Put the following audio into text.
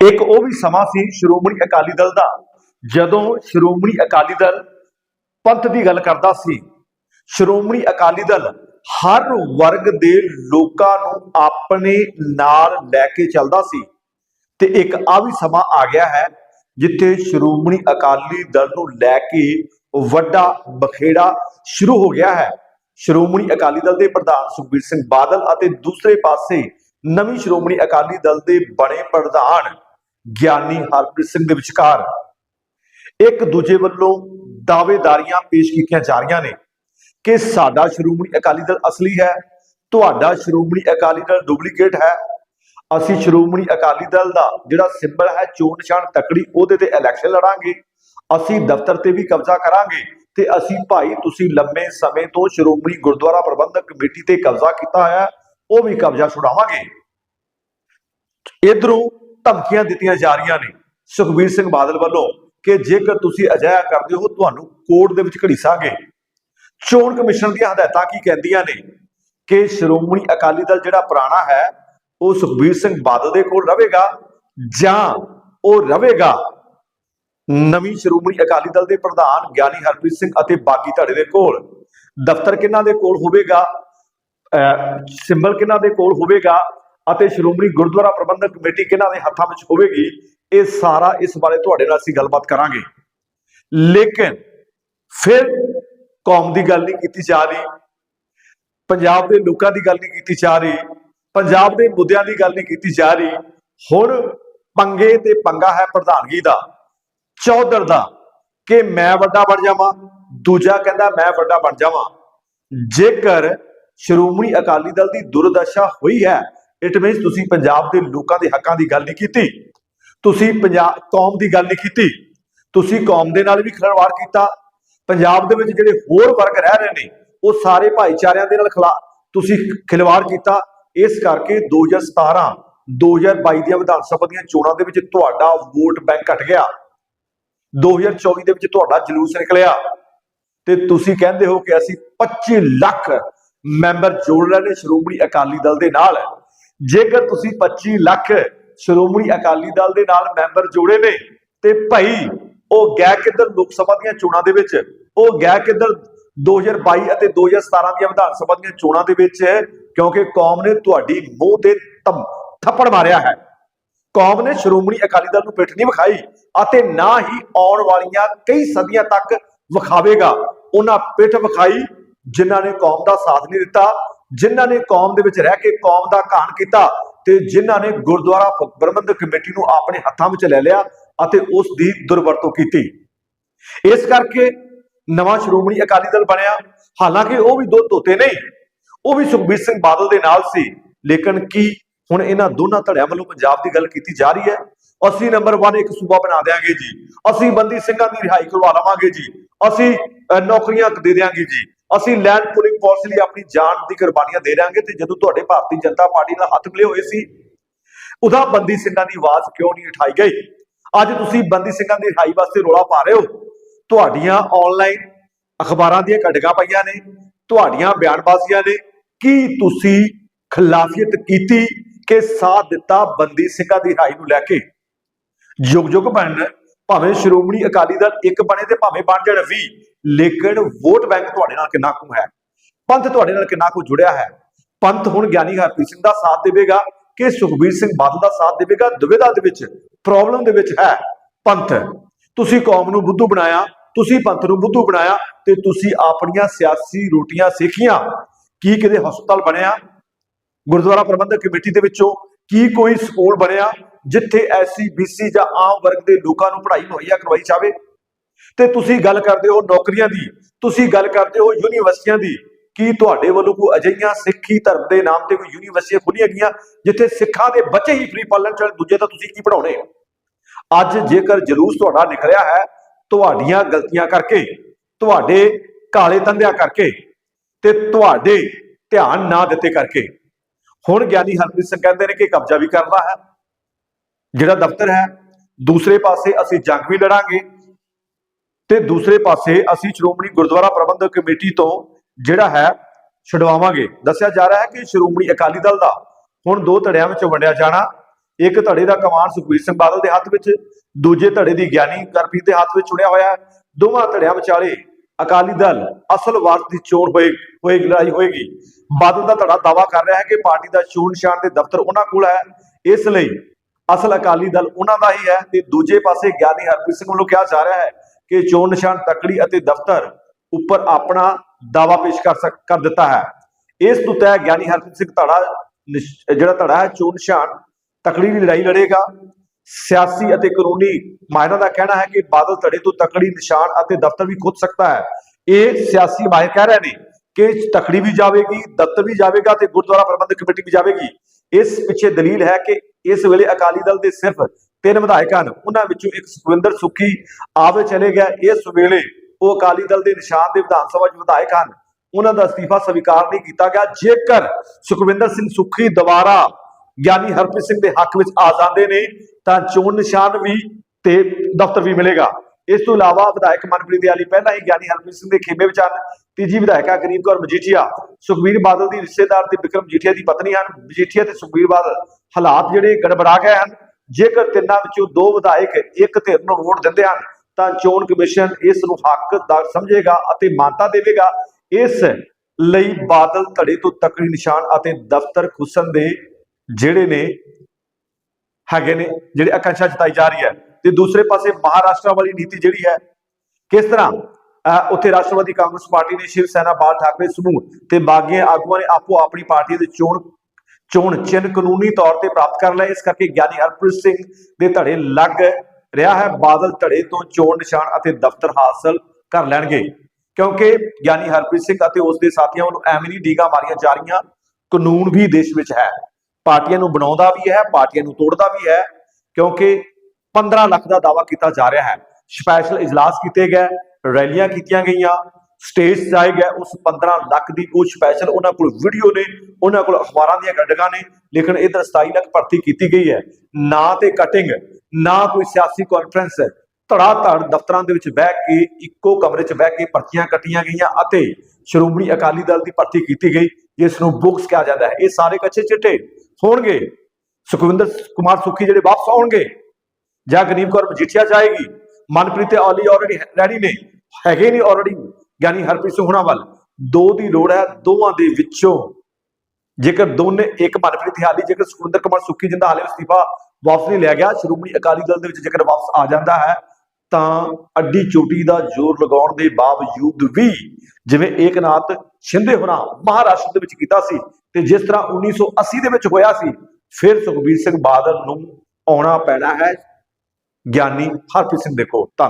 ਇੱਕ ਉਹ ਵੀ ਸਮਾਂ ਸੀ ਸ਼੍ਰੋਮਣੀ ਅਕਾਲੀ ਦਲ ਦਾ, ਜਦੋਂ ਸ਼੍ਰੋਮਣੀ ਅਕਾਲੀ ਦਲ ਪੰਥ ਦੀ ਗੱਲ ਕਰਦਾ ਸੀ। ਸ਼੍ਰੋਮਣੀ ਅਕਾਲੀ ਦਲ ਹਰ ਵਰਗ ਦੇ ਲੋਕਾਂ ਨੂੰ ਆਪਣੇ ਨਾਲ ਲੈ ਕੇ ਚੱਲਦਾ ਸੀ। ਤੇ ਇੱਕ ਆ ਵੀ ਸਮਾਂ ਆ ਗਿਆ ਹੈ, ਜਿੱਥੇ ਸ਼੍ਰੋਮਣੀ ਅਕਾਲੀ ਦਲ ਨੂੰ ਲੈ ਕੇ ਵੱਡਾ ਬਖੇੜਾ ਸ਼ੁਰੂ ਹੋ ਗਿਆ ਹੈ। ਸ਼੍ਰੋਮਣੀ ਅਕਾਲੀ ਦਲ ਦੇ ਪ੍ਰਧਾਨ ਸੁਖਬੀਰ ਸਿੰਘ ਬਾਦਲ ਅਤੇ ਦੂਸਰੇ ਪਾਸੇ ਨਵੀਂ ਸ਼੍ਰੋਮਣੀ ਅਕਾਲੀ ਦਲ ਦੇ ਬਣੇ ਪ੍ਰਧਾਨ ਗਿਆਨੀ ਹਰਪ੍ਰੀਤ ਸਿੰਘ ਦੇ ਵਿਚਕਾਰ ਇੱਕ ਦੂਜੇ ਵੱਲੋਂ ਦਾਅਵੇਦਾਰੀਆਂ ਪੇਸ਼ ਕੀਤੀਆਂ ਜਾ ਰਹੀਆਂ ਨੇ ਕਿ ਸਾਡਾ ਸ਼੍ਰੋਮਣੀ ਅਕਾਲੀ ਦਲ ਅਸਲੀ ਹੈ, ਤੁਹਾਡਾ ਸ਼੍ਰੋਮਣੀ ਅਕਾਲੀ ਦਲ ਡੁਪਲੀਕੇਟ ਹੈ। ਅਸੀਂ ਸ਼੍ਰੋਮਣੀ ਅਕਾਲੀ ਦਲ ਦਾ ਜਿਹੜਾ ਸਿੰਬਲ ਹੈ, ਚੋਣ ਨਿਸ਼ਾਨ ਤਕੜੀ, ਉਹਦੇ ਤੇ ਇਲੈਕਸ਼ਨ ਲੜਾਂਗੇ। ਅਸੀਂ ਦਫ਼ਤਰ ਤੇ ਵੀ ਕਬਜ਼ਾ ਕਰਾਂਗੇ ਤੇ ਅਸੀਂ ਭਾਈ ਤੁਸੀਂ ਲੰਮੇ ਸਮੇਂ ਤੋਂ ਸ਼੍ਰੋਮਣੀ ਗੁਰਦੁਆਰਾ ਪ੍ਰਬੰਧਕ ਕਮੇਟੀ ਤੇ ਕਬਜ਼ਾ ਕੀਤਾ ਹੋਇਆ, ਉਹ ਵੀ ਕਬਜ਼ਾ ਛੁਡਾਵਾਂਗੇ। ਇਧਰੋਂ ਧਮਕੀਆਂ ਦਿੱਤੀਆਂ ਜਾ ਰਹੀਆਂ ਨੇ। ਸੁਖਬੀਰ ਸਿੰਘ ਬਾਦਲ ਵੱਲੋਂ ਕਿ ਜੇਕਰ ਤੁਸੀਂ ਅਜਿਹਾ ਕਰਦੇ ਹੋ, ਤੁਹਾਨੂੰ ਕੋਰਟ ਦੇ ਵਿੱਚ ਘੜੀਸਾਂਗੇ। ਚੋਣ ਕਮਿਸ਼ਨ ਦੀਆਂ ਹਦਾਇਤਾਂ ਕੀ ਕਹਿੰਦੀਆਂ ਨੇ? ਕਿ ਸ਼੍ਰੋਮਣੀ ਅਕਾਲੀ ਦਲ ਜਿਹੜਾ ਪੁਰਾਣਾ ਹੈ, ਉਹ ਸੁਖਬੀਰ ਸਿੰਘ ਬਾਦਲ ਦੇ ਕੋਲ ਰਹੇਗਾ ਜਾਂ ਉਹ ਰਹੇਗਾ ਨਵੀਂ ਸ਼੍ਰੋਮਣੀ ਅਕਾਲੀ ਦਲ ਦੇ ਪ੍ਰਧਾਨ ਗਿਆਨੀ ਹਰਪ੍ਰੀਤ ਸਿੰਘ ਅਤੇ ਬਾਗੀ ਧੜੇ ਦੇ ਕੋਲ? ਦਫ਼ਤਰ ਕਿਹਨਾਂ ਦੇ ਕੋਲ ਹੋਵੇਗਾ? ਅਹ ਸਿੰਬਲ ਕਿਹਨਾਂ ਦੇ ਕੋਲ ਹੋਵੇਗਾ? ਅਤੇ ਸ਼੍ਰੋਮਣੀ ਗੁਰਦੁਆਰਾ ਪ੍ਰਬੰਧਕ ਕਮੇਟੀ ਕਿਹਨਾਂ ਦੇ ਹੱਥਾਂ ਵਿੱਚ ਹੋਵੇਗੀ, ਇਹ ਸਾਰਾ ਇਸ ਬਾਰੇ ਤੁਹਾਡੇ ਨਾਲ ਅਸੀਂ ਗੱਲਬਾਤ ਕਰਾਂਗੇ। ਲੇਕਿਨ ਫਿਰ ਕੌਮ ਦੀ ਗੱਲ ਨਹੀਂ ਕੀਤੀ ਜਾ ਰਹੀ, ਪੰਜਾਬ ਦੇ ਲੋਕਾਂ ਦੀ ਗੱਲ ਨਹੀਂ ਕੀਤੀ ਜਾ ਰਹੀ, ਪੰਜਾਬ ਦੇ ਮੁੱਦਿਆਂ ਦੀ ਗੱਲ ਨਹੀਂ ਕੀਤੀ ਜਾ ਰਹੀ, ਹੁਣ ਪੰਗੇ ਤੇ ਪੰਗਾ ਹੈ ਪ੍ਰਧਾਨਗੀ ਦਾ, ਚੌਧਰ ਦਾ, ਕਿ ਮੈਂ ਵੱਡਾ ਬਣ ਜਾਵਾਂ, ਦੂਜਾ ਕਹਿੰਦਾ ਮੈਂ ਵੱਡਾ ਬਣ ਜਾਵਾਂ। ਜੇਕਰ ਸ਼੍ਰੋਮਣੀ ਅਕਾਲੀ ਦਲ ਦੀ ਦੁਰਦਸ਼ਾ ਹੋਈ ਹੈ ਇਟ ਮੀਨਸ ਤੁਸੀਂ ਪੰਜਾਬ ਦੇ ਲੋਕਾਂ ਦੇ ਹੱਕਾਂ ਦੀ ਗੱਲ ਨਹੀਂ ਕੀਤੀ। ਤੁਸੀਂ ਪੰਜਾਬ, ਕੌਮ ਦੀ ਗੱਲ ਨਹੀਂ ਕੀਤੀ। ਤੁਸੀਂ ਕੌਮ ਦੇ ਨਾਲ ਵੀ ਖਿਲਵਾੜ ਕੀਤਾ। ਪੰਜਾਬ ਦੇ ਵਿੱਚ ਜਿਹੜੇ ਹੋਰ ਵਰਗ ਰਹਿ ਰਹੇ ਨੇ, ਉਹ ਸਾਰੇ ਭਾਈਚਾਰਿਆਂ ਦੇ ਨਾਲ ਖਿਲਾ, ਤੁਸੀਂ ਖਿਲਵਾੜ ਕੀਤਾ। ਇਸ ਕਰਕੇ 2017 2022 ਦੀਆਂ ਵਿਧਾਨ ਸਭਾ ਦੀਆਂ ਚੋਣਾਂ ਦੇ ਵਿੱਚ ਤੁਹਾਡਾ ਵੋਟ ਬੈਂਕ ਘਟ ਗਿਆ। 2024 ਦੇ ਵਿੱਚ ਤੁਹਾਡਾ ਜਲੂਸ ਨਿਕਲਿਆ। ਤੇ ਤੁਸੀਂ ਕਹਿੰਦੇ ਹੋ ਕਿ ਅਸੀਂ 25 ਲੱਖ ਮੈਂਬਰ ਜੋੜ ਲੈਣੇ ਸ਼੍ਰੋਮਣੀ ਅਕਾਲੀ ਦਲ ਦੇ ਨਾਲ। ਜੇਕਰ ਤੁਸੀਂ 25 ਲੱਖ ਸ਼੍ਰੋਮਣੀ ਅਕਾਲੀ ਦਲ ਦੇ ਨਾਲ ਮੈਂਬਰ ਜੋੜੇ ਨੇ, ਤੇ ਭਾਈ ਉਹ ਗਿਆ ਕਿੱਧਰ ਲੋਕ ਸਭਾ ਦੀਆਂ ਚੋਣਾਂ ਦੇ ਵਿੱਚ, ਉਹ ਗਿਆ ਕਿੱਧਰ 2022 ਅਤੇ 2017 ਦੀਆਂ ਵਿਧਾਨ ਸਭਾ ਦੀਆਂ ਚੋਣਾਂ ਦੇ ਵਿੱਚ, ਕਿਉਂਕਿ ਕੌਮ ਨੇ ਤੁਹਾਡੀ ਮੂੰਹ ਤੇ ਥੱਪੜ ਮਾਰਿਆ ਹੈ। ਕੌਮ ਨੇ ਸ਼੍ਰੋਮਣੀ ਅਕਾਲੀ ਦਲ ਨੂੰ ਪਿੱਠ ਨਹੀਂ ਵਿਖਾਈ ਅਤੇ ਨਾ ਹੀ ਆਉਣ ਵਾਲੀਆਂ ਕਈ ਸਦੀਆਂ ਤੱਕ ਵਿਖਾਵੇਗਾ। ਉਹਨਾਂ ਪਿੱਠ ਵਿਖਾਈ, ਜਿਨ੍ਹਾਂ ਨੇ ਕੌਮ ਦਾ ਸਾਥ ਨਹੀਂ ਦਿੱਤਾ ਜਿਨ੍ਹਾਂ ਨੇ ਕੌਮ ਦੇ ਵਿੱਚ ਰਹਿ ਕੇ ਕੌਮ ਦਾ ਘਾਣ ਕੀਤਾ ਤੇ ਜਿਨ੍ਹਾਂ ਨੇ ਗੁਰਦੁਆਰਾ ਪ੍ਰਬੰਧਕ ਕਮੇਟੀ ਨੂੰ ਆਪਣੇ ਹੱਥਾਂ ਵਿੱਚ ਲੈ ਲਿਆ ਅਤੇ ਉਸ ਦੀ ਦੁਰਵਰਤੋਂ ਕੀਤੀ। ਇਸ ਕਰਕੇ ਨਵਾਂ ਸ਼੍ਰੋਮਣੀ ਅਕਾਲੀ ਦਲ ਬਣਿਆ। ਹਾਲਾਂਕਿ ਉਹ ਵੀ ਦੋ ਧੋਤੇ ਨਹੀਂ, ਉਹ ਵੀ ਸੁਖਬੀਰ ਸਿੰਘ ਬਾਦਲ ਦੇ ਨਾਲ ਸੀ। ਲੇਕਿਨ ਕੀ ਹੁਣ ਇਹਨਾਂ ਦੋਨਾਂ ਧੜਿਆਂ ਵੱਲੋਂ ਪੰਜਾਬ ਦੀ ਗੱਲ ਕੀਤੀ ਜਾ ਰਹੀ ਹੈ? ਅਸੀਂ ਨੰਬਰ 1 ਇੱਕ ਸੂਬਾ ਬਣਾ ਦੇਾਂਗੇ ਜੀ। ਅਸੀਂ ਬੰਦੀ ਸਿੰਘਾਂ ਦੀ ਰਿਹਾਈ ਕਰਵਾ ਲਵਾਂਗੇ ਜੀ। ਅਸੀਂ ਨੌਕਰੀਆਂ ਦੇ ਦੇਾਂਗੇ ਜੀ। ਅਸੀਂ ਲੈਂਡ ਪੁਲਿੰਗ ਫੋਰਸ ਲਈ ਆਪਣੀ ਜਾਨ ਦੀ ਕੁਰਬਾਨੀਆਂ ਦੇ ਦੇਾਂਗੇ ਤੇ ਜਦੋਂ ਤੁਹਾਡੇ ਭਾਰਤੀ ਜਨਤਾ ਪਾਰਟੀ ਨਾਲ ਹੱਥ ਮਿਲੇ ਹੋਏ ਸੀ, ਉਹਦਾ ਬੰਦੀ ਸਿੰਘਾਂ ਦੀ ਆਵਾਜ਼ ਕਿਉਂ ਨਹੀਂ ਉਠਾਈ ਗਈ? ਅੱਜ ਤੁਸੀਂ ਬੰਦੀ ਸਿੰਘਾਂ ਦੀ ਰਿਹਾਈ ਵਾਸਤੇ ਰੋਲਾ ਪਾ ਰਹੇ ਹੋ। ਤੁਹਾਡੀਆਂ ਆਨਲਾਈਨ ਅਖਬਾਰਾਂ ਦੀਆਂ ਘਟਕਾਂ ਪਈਆਂ ਨੇ, ਤੁਹਾਡੀਆਂ ਬਿਆਨਬਾਜ਼ੀਆਂ ਨੇ। ਕੀ ਤੁਸੀਂ ਖਿਲਾਫੀਅਤ ਕੀਤੀ ਕਿ ਸਾਥ ਦਿੱਤਾ ਬੰਦੀ ਸਿੰਘਾਂ ਦੀ ਰਿਹਾਈ ਨੂੰ ਲੈ ਕੇ? ਯੁਗ ਯੁਗ ਬਣਨ ਭਾਵੇਂ ਸ਼੍ਰੋਮਣੀ ਅਕਾਲੀ ਦਲ ਇੱਕ ਬਣੇ ਤੇ ਭਾਵੇਂ ਬਣ ਜਾਣ 20 ਲੇਕਿਨ ਵੋਟ ਬੈਂਕ ਤੁਹਾਡੇ ਨਾਲ ਕਿੰਨਾ ਕੁ ਹੈ? ਪੰਥ ਤੁਹਾਡੇ ਨਾਲ ਕਿੰਨਾ ਕੁ ਜੁੜਿਆ ਹੈ? ਪੰਥ ਹੁਣ ਗਿਆਨੀ ਹਰਪ੍ਰੀਤ ਸਿੰਘ ਦਾ ਸਾਥ ਦੇਵੇਗਾ ਕਿ ਸੁਖਬੀਰ ਸਿੰਘ ਬਾਦਲ ਦਾ ਸਾਥ ਦੇਵੇਗਾ? ਦੁਵਿਧਾ ਦੇ ਵਿੱਚ ਪ੍ਰੋਬਲਮ ਦੇ ਵਿੱਚ ਹੈ ਪੰਥ। ਤੁਸੀਂ ਕੌਮ ਨੂੰ ਬੁੱਧੂ ਬਣਾਇਆ, ਤੁਸੀਂ ਪੰਥ ਨੂੰ ਬੁੱਧੂ ਬਣਾਇਆ ਤੇ ਤੁਸੀਂ ਆਪਣੀਆਂ ਸਿਆਸੀ ਰੋਟੀਆਂ ਸੇਖੀਆਂ ਕੀ ਕਿਤੇ ਹਸਪਤਾਲ ਬਣਿਆ? ਗੁਰਦੁਆਰਾ ਪ੍ਰਬੰਧਕ ਕਮੇਟੀ ਦੇ ਵਿੱਚੋਂ ਕੀ ਕੋਈ ਸਕੂਲ ਬਣਿਆ? ਜਿੱਥੇ ਐਸਸੀ ਬੀਸੀ ਜਾਂ ਆਮ ਵਰਗ ਦੇ ਲੋਕਾਂ ਨੂੰ ਪੜ੍ਹਾਈ ਮੁਹੱਈਆ ਕਰਵਾਈ ਜਾਵੇ। ਤੇ ਤੁਸੀਂ ਗੱਲ ਕਰਦੇ ਹੋ ਨੌਕਰੀਆਂ ਦੀ, ਤੁਸੀਂ ਗੱਲ ਕਰਦੇ ਹੋ ਯੂਨੀਵਰਸਿਟੀਆਂ ਦੀ, ਕੀ ਤੁਹਾਡੇ ਵੱਲੋਂ ਕੋਈ ਅਜਿਹੀਆਂ ਸਿੱਖੀ ਧਰਮ ਦੇ ਨਾਮ ਤੇ ਕੋਈ ਯੂਨੀਵਰਸਿਟੀਆਂ ਖੁੱਲੀਆਂ ਗਈਆਂ ਜਿੱਥੇ ਸਿੱਖਾਂ ਦੇ ਬੱਚੇ ਹੀ ਫ੍ਰੀ ਪੜ੍ਹਨ ਚਲ ਦੂਜੇ ਤਾਂ ਤੁਸੀਂ ਕੀ ਪੜਾਉਣੇ ਅੱਜ ਜੇਕਰ ਜਲੂਸ ਤੁਹਾਡਾ ਨਿਕਲਿਆ ਹੈ, ਤੁਹਾਡੀਆਂ ਗਲਤੀਆਂ ਕਰਕੇ, ਤੁਹਾਡੇ ਕਾਲੇ ਧੰਦਿਆਂ ਕਰਕੇ ਤੇ ਤੁਹਾਡੇ ਧਿਆਨ ਨਾ ਦਿੱਤੇ ਕਰਕੇ, ਹੁਣ ਗਿਆਨੀ ਹਰਪ੍ਰੀਤ ਸਿੰਘ ਕਹਿੰਦੇ ਨੇ ਕਿ ਕਬਜ਼ਾ ਵੀ ਕਰਨਾ ਹੈ। ਜਿਹੜਾ ਦਫ਼ਤਰ ਹੈ, ਦੂਸਰੇ ਪਾਸੇ ਅਸੀਂ ਜੰਗ ਵੀ ਲੜਾਂਗੇ ਤੇ ਦੂਸਰੇ ਪਾਸੇ ਅਸੀਂ ਸ਼੍ਰੋਮਣੀ ਗੁਰਦੁਆਰਾ ਪ੍ਰਬੰਧਕ ਕਮੇਟੀ ਤੋਂ ਜਿਹੜਾ ਹੈ, ਛਡਵਾਵਾਂਗੇ। ਦੱਸਿਆ ਜਾ ਰਿਹਾ ਹੈ ਕਿ ਸ਼੍ਰੋਮਣੀ ਅਕਾਲੀ ਦਲ ਦਾ ਹੁਣ ਦੋ ਧੜਿਆਂ ਵਿੱਚ ਵੰਡਿਆ ਜਾਣਾ, ਇੱਕ ਧੜੇ ਦਾ ਕਮਾਨ ਸੁਖਬੀਰ ਸਿੰਘ ਬਾਦਲ ਦੇ ਹੱਥ ਵਿੱਚ, ਦੂਜੇ ਧੜੇ ਦੀ ਗਿਆਨੀ ਕਰਪ੍ਰੀਤ ਦੇ ਹੱਥ ਵਿੱਚ ਚੁਣਿਆ ਹੋਇਆ ਹੈ। ਦੋਵਾਂ ਧੜਿਆਂ ਵਿਚਾਲੇ ਅਕਾਲੀ ਦਲ ਅਸਲ ਵਾਰ ਦੀ ਚੋਣ ਹੋਏ ਹੋਏਗੀ ਲੜਾਈ ਹੋਏਗੀ। ਬਾਦਲ ਦਾ ਧੜਾ ਦਾਵਾ ਕਰ ਰਿਹਾ ਹੈ ਕਿ ਪਾਰਟੀ ਦਾ ਚੋਣ ਨਿਸ਼ਾਨ ਤੇ ਦਫ਼ਤਰ ਉਹਨਾਂ ਕੋਲ ਹੈ। ਇਸ ਲਈ ਅਸਲ ਅਕਾਲੀ ਦਲ ਉਹਨਾਂ ਦਾ ਹੀ ਹੈ ਤੇ ਦੂਜੇ ਪਾਸੇ ਗਿਆਨੀ ਹਰਪ੍ਰੀਤ ਸਿੰਘ ਵੱਲੋਂ ਕਿਹਾ ਜਾ ਰਿਹਾ ਹੈ ਕਿ ਚੋਣ ਨਿਸ਼ਾਨ ਤਕੜੀ ਅਤੇ ਦਫ਼ਤਰ ਉੱਪਰ ਆਪਣਾ ਦਾਵਾ ਪੇਸ਼ ਕਰ ਸਕ, ਕਰ ਦਿੱਤਾ ਹੈ। ਇਸ ਤੋਂ ਤੈ ਗਿਆਨੀ ਹਰਪ੍ਰੀਤ ਸਿੰਘ ਧੜਾ ਜਿਹੜਾ ਧੜਾ ਹੈ, ਚੋਣ ਨਿਸ਼ਾਨ ਤਕੜੀ ਦੀ ਲੜਾਈ ਲੜੇਗਾ। ਸਿਆਸੀ ਅਤੇ ਕਾਨੂੰਨੀ ਮਾਹਿਰਾਂ ਦਾ ਕਹਿਣਾ ਹੈ ਕਿ ਬਾਦਲ ਧੜੇ ਤੋਂ ਤਕੜੀ ਨਿਸ਼ਾਨ ਅਤੇ ਦਫ਼ਤਰ ਵੀ ਖੁੱਦ ਸਕਦਾ ਹੈ। ਇਹ ਸਿਆਸੀ ਮਾਹਿਰ ਕਹਿ ਰਹੇ ਨੇ ਕਿ ਤਕੜੀ ਵੀ ਜਾਵੇਗੀ, ਦਫ਼ਤਰ ਵੀ ਜਾਵੇਗਾ ਤੇ ਗੁਰਦੁਆਰਾ ਪ੍ਰਬੰਧਕ ਕਮੇਟੀ ਵੀ ਜਾਵੇਗੀ। ਇਸ ਪਿੱਛੇ ਦਲੀਲ ਹੈ ਕਿ ਇਸ ਵੇਲੇ ਅਕਾਲੀ ਦਲ ਦੇ ਸਿਰਫ ਤਿੰਨ ਵਿਧਾਇਕ ਹਨ। ਉਹਨਾਂ ਵਿੱਚੋਂ ਇੱਕ ਸੁਖਵਿੰਦਰ ਸੁੱਖੀ ਆਵੇ ਚਲੇ ਗਿਆ। ਇਸ ਵੇਲੇ ਉਹ ਅਕਾਲੀ ਦਲ ਦੇ ਨਿਸ਼ਾਨ ਦੇ ਵਿਧਾਨ ਸਭਾ 'ਚ ਵਿਧਾਇਕ ਹਨ। ਉਹਨਾਂ ਦਾ ਅਸਤੀਫਾ ਸਵੀਕਾਰ ਨਹੀਂ ਕੀਤਾ ਗਿਆ। ਜੇਕਰ ਸੁਖਵਿੰਦਰ ਸਿੰਘ ਸੁੱਖੀ ਦੁਬਾਰਾ ਗਿਆਨੀ ਹਰਪ੍ਰੀਤ ਸਿੰਘ ਦੇ ਹੱਕ ਵਿੱਚ ਆ ਜਾਂਦੇ ਨੇ, ਤਾਂ ਚੋਣ ਨਿਸ਼ਾਨ ਵੀ ਤੇ ਦਫ਼ਤਰ ਵੀ ਮਿਲੇਗਾ। ਇਸ ਤੋਂ ਇਲਾਵਾ ਵਿਧਾਇਕ ਮਨਪ੍ਰੀਤ ਵਾਲੀ ਪਹਿਲਾਂ ਹੀ ਗਿਆਨੀ ਹਰਪ੍ਰੀਤ ਸਿੰਘ ਦੇ ਖੇਮੇ ਵਿੱਚ ਹਨ। ਤੀਜੀ ਵਿਧਾਇਕਾ ਗਰੀਬ ਕੌਰ ਮਜੀਠੀਆ, ਸੁਖਬੀਰ ਬਾਦਲ ਦੀ ਰਿਸ਼ਤੇਦਾਰ ਤੇ ਵਿਕਰਮ ਮਜੀਠੀਆ ਦੀ ਪਤਨੀ ਹਨ। ਮਜੀਠੀਆ ਤੇ ਸੁਖਬੀਰ ਬਾਦਲ ਹਾਲਾਤ ਜਿਹੜੇ ਗੜਬੜਾ ਗਏ ਹਨ। ਜੇਕਰ ਤਿੰਨਾਂ ਵਿੱਚੋਂ ਦੋ ਵਿਧਾਇਕ ਇੱਕ ਧਿਰ ਨੂੰ ਵੋਟ ਦਿੰਦੇ ਹਨ, ਤਾਂ ਚੋਣ ਕਮਿਸ਼ਨ ਇਸ ਨੂੰ ਹੱਕਦਾਰ ਸਮਝੇਗਾ ਅਤੇ ਮਾਨਤਾ ਦੇਵੇਗਾ। ਇਸ ਲਈ ਬਾਦਲ ਧੜੇ ਤੋਂ ਤਕੜੀ ਨਿਸ਼ਾਨ ਅਤੇ ਦਫ਼ਤਰ ਖੁਸਨ ਦੇ ਜਿਹੜੇ ਨੇ, ਹੈਗੇ ਨੇ, ਜਿਹੜੇ ਆਕਾਂਸ਼ਾ ਜਤਾਈ ਜਾ ਰਹੀ ਹੈ। ਤੇ ਦੂਸਰੇ ਪਾਸੇ ਮਹਾਰਾਸ਼ਟਰ ਵਾਲੀ ਨੀਤੀ ਜਿਹੜੀ ਹੈ, ਕਿਸ ਤਰ੍ਹਾਂ? ਉੱਥੇ ਰਾਸ਼ਟਰਵਾਦੀ ਕਾਂਗਰਸ ਪਾਰਟੀ ਨੇ ਸ਼ਿਵ ਸੈਨਾ, ਬਾਲ ਠਾਕਰੇ, ਸਮੂਹ ਤੇ ਬਾਗੀਆਂ ਆਗੂਆਂ ਨੇ ਆਪੋ ਆਪਣੀ ਪਾਰਟੀ ਦੇ ਚੋਣ ਚੋਣ ਚਿੰਨ੍ਹ ਕਾਨੂੰਨੀ ਤੌਰ ਤੇ ਪ੍ਰਾਪਤ ਕਰ ਲਏ। ਇਸ ਕਰਕੇ ਗਿਆਨੀ ਹਰਪ੍ਰੀਤ ਸਿੰਘ ਦੇ ਧੜੇ ਲੱਗ ਰਿਹਾ ਹੈ। ਬਾਦਲ ਧੜੇ ਤੋਂ ਚੋਣ ਨਿਸ਼ਾਨ ਅਤੇ ਦਫ਼ਤਰ ਹਾਸਲ ਕਰ ਲੈਣਗੇ। ਕਿਉਂਕਿ ਗਿਆਨੀ ਹਰਪ੍ਰੀਤ ਸਿੰਘ ਅਤੇ ਉਸ ਦੇ ਸਾਥੀਆਂ ਵੱਲੋਂ ਐਵੇਂ ਨਹੀਂ ਡੀਗਾ ਮਾਰੀਆਂ ਜਾ ਰਹੀਆਂ। ਕਾਨੂੰਨ ਵੀ ਦੇਸ਼ ਵਿੱਚ ਹੈ। ਪਾਰਟੀਆਂ ਨੂੰ ਬਣਾਉਂਦਾ ਵੀ ਹੈ, ਪਾਰਟੀਆਂ ਨੂੰ ਤੋੜਦਾ ਵੀ ਹੈ। ਕਿਉਂਕਿ 15 ਲੱਖ ਦਾ ਦਾਵਾ ਕੀਤਾ ਜਾ ਰਿਹਾ ਹੈ। ਸਪੈਸ਼ਲ ਇਜਲਾਸ ਕੀਤੇ ਗਏ, ਰੈਲੀਆਂ ਕੀਤੀਆਂ ਗਈਆਂ ਸਟੇਜ ਜਾਏ ਗਏ, ਉਸ 15 ਲੱਖ ਦੀ ਉਹ ਸਪੈਸ਼ਲ ਉਹਨਾਂ ਕੋਲ ਵੀਡੀਓ ਨੇ, ਉਹਨਾਂ ਕੋਲ ਅਖਬਾਰਾਂ ਦੀਆਂ ਗੱਡਕਾਂ ਨੇ, ਲੇਕਿਨ ਇਧਰ 27 ਲੱਖ ਭਰਤੀ ਕੀਤੀ ਗਈ ਹੈ। ਨਾ ਤੇ ਕਟਿੰਗ ਨਾ ਕੋਈ ਸਿਆਸੀ ਕਾਨਫਰੰਸ ਧੜਾ ਧੜ ਦਫ਼ਤਰਾਂ ਦੇ ਵਿੱਚ ਬਹਿ ਕੇ, ਇੱਕੋ ਕਮਰੇ 'ਚ ਬਹਿ ਕੇ ਭਰਤੀਆਂ ਕੱਟੀਆਂ ਗਈਆਂ ਅਤੇ ਸ਼੍ਰੋਮਣੀ ਅਕਾਲੀ ਦਲ ਦੀ ਭਰਤੀ ਕੀਤੀ ਗਈ, ਜਿਸ ਨੂੰ ਬੁਕਸ ਕਿਹਾ ਜਾਂਦਾ ਹੈ। ਇਹ ਸਾਰੇ ਕੱਚੇ ਚਿੱਟੇ ਹੋਣਗੇ। ਸੁਖਵਿੰਦਰ ਕੁਮਾਰ ਸੁੱਖੀ ਜਿਹੜੇ ਵਾਪਸ ਆਉਣਗੇ। ਜਾਂ ਗਰੀਬ ਕੌਰ ਮਜੀਠੀਆ ਜਾਏਗੀ, ਮਨਪ੍ਰੀਤ ਤੇ ਔਲੀ ਆਲਰੇਡੀ ਰੈਡੀ ਨੇ, ਹੈਗੇ ਨਹੀਂ ਆਲਰੇਡੀ ਯਾਨੀ ਹਰਪ੍ਰੀਤ ਸਿੰਘ ਹੁਣਾਂ ਵੱਲ। ਦੋ ਦੀ ਲੋੜ ਹੈ ਦੋਵਾਂ ਦੇ ਵਿੱਚੋਂ। ਜੇਕਰ ਦੋਨੇ ਇੱਕ ਮਨਪ੍ਰੀਤ ਹਾਲੀ, ਜੇਕਰ ਸੁਖਵਿੰਦਰ ਕੁਮਾਰ ਸੁੱਖੀ ਜਿੰਦਾ ਹਾਲੇ ਅਸਤੀਫਾ ਵਾਪਸ ਨਹੀਂ ਲਿਆ ਗਿਆ, ਸ਼੍ਰੋਮਣੀ ਅਕਾਲੀ ਦਲ ਦੇ ਵਿੱਚ ਜੇਕਰ ਵਾਪਸ ਆ ਜਾਂਦਾ ਹੈ, ਤਾਂ ਅੱਡੀ ਚੋਟੀ ਦਾ ਜ਼ੋਰ ਲਗਾਉਣ ਦੇ ਬਾਵਜੂਦ ਵੀ ਜਿਵੇਂ ਏਕਨਾਥ ਸ਼ਿੰਦੇ ਹੋਣਾ ਮਹਾਰਾਸ਼ਟਰ ਦੇ ਵਿੱਚ ਕੀਤਾ ਸੀ ਤੇ ਜਿਸ ਤਰ੍ਹਾਂ 1980 ਦੇ ਵਿੱਚ ਹੋਇਆ ਸੀ, ਫਿਰ ਸੁਖਬੀਰ ਸਿੰਘ ਬਾਦਲ ਨੂੰ ਆਉਣਾ ਪੈਣਾ ਹੈ। ਗਿਆਨੀ ਹਰਪ੍ਰੀਤ ਸਿੰਘ ਦੇ ਕੋਲ। ਧੰਨਵਾਦ।